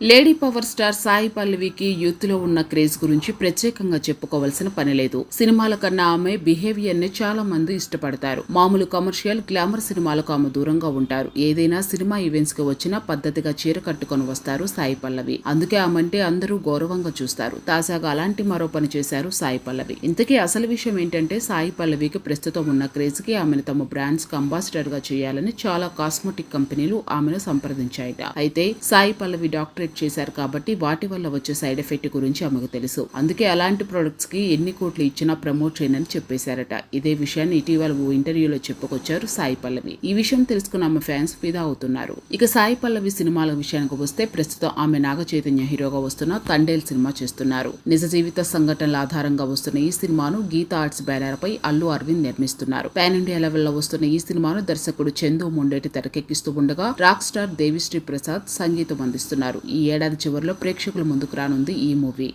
Lady power star Sai పల్లవికి యూత్లో ఉన్న క్రేజ్ గురించి ప్రత్యేకంగా చెప్పుకోవాల్సిన పని లేదు. సినిమాల కన్నా ఆమె బిహేవియర్ని చాలా మంది ఇష్టపడతారు. మామూలు కమర్షియల్ గ్లామర్ సినిమాలకు ఆమె దూరంగా ఉంటారు. ఏదైనా సినిమా ఈవెంట్స్కి వచ్చినా పద్ధతిగా చీర కట్టుకొని వస్తారు సాయి పల్లవి. అందుకే ఆమంటే అందరూ గౌరవంగా చూస్తారు. తాజాగా అలాంటి మరో పని చేశారు సాయి పల్లవి. ఇంతకీ అసలు విషయం ఏంటంటే సాయి పల్లవికి ప్రస్తుతం ఉన్న క్రేజ్కి ఆమెను తమ బ్రాండ్స్కి అంబాసిడర్గా చేయాలని చాలా కాస్మెటిక్ కంపెనీలు ఆమెను సంప్రదించాయట. అయితే సాయి పల్లవి డాక్టర్ డాక్టరేట్ చేశారు కాబట్టి వాటి వల్ల వచ్చే సైడ్ ఎఫెక్ట్ గురించి ఆమెకు తెలుసు. అందుకే అలాంటి ప్రొడక్ట్స్కి ఎన్ని కోట్లు ఇచ్చినా ప్రమోట్ చేయనని చెప్పేశారట. ఇదే విషయాన్ని ఇటీవల ఓ ఇంటర్వ్యూలో చెప్పుకొచ్చారు సాయి పల్లవి. ఈ విషయం తెలుసుకున్న ఆమె ఫ్యాన్స్ ఫిదా అవుతున్నారు. ఇక సాయి పల్లవి సినిమాల విషయానికి వస్తే ప్రస్తుతం ఆమె నాగ చైతన్య హీరోగా వస్తున్న తండేల్ సినిమా చేస్తున్నారు. నిజ జీవిత సంఘటనల ఆధారంగా వస్తున్న ఈ సినిమాను గీత ఆర్ట్స్ బ్యానర్ పై అల్లు అరవింద్ నిర్మిస్తున్నారు. పాన్ ఇండియా లెవెల్లో వస్తున్న ఈ సినిమాను దర్శకుడు చందు మొండేటి తెరకెక్కిస్తూ ఉండగా రాక్ స్టార్ దేవిశ్రీ ప్రసాద్ సంగీతం అందిస్తున్నారు. ఈ ఏడాది చివరిలో ప్రేక్షకుల ముందుకు రానుంది ఈ మూవీ.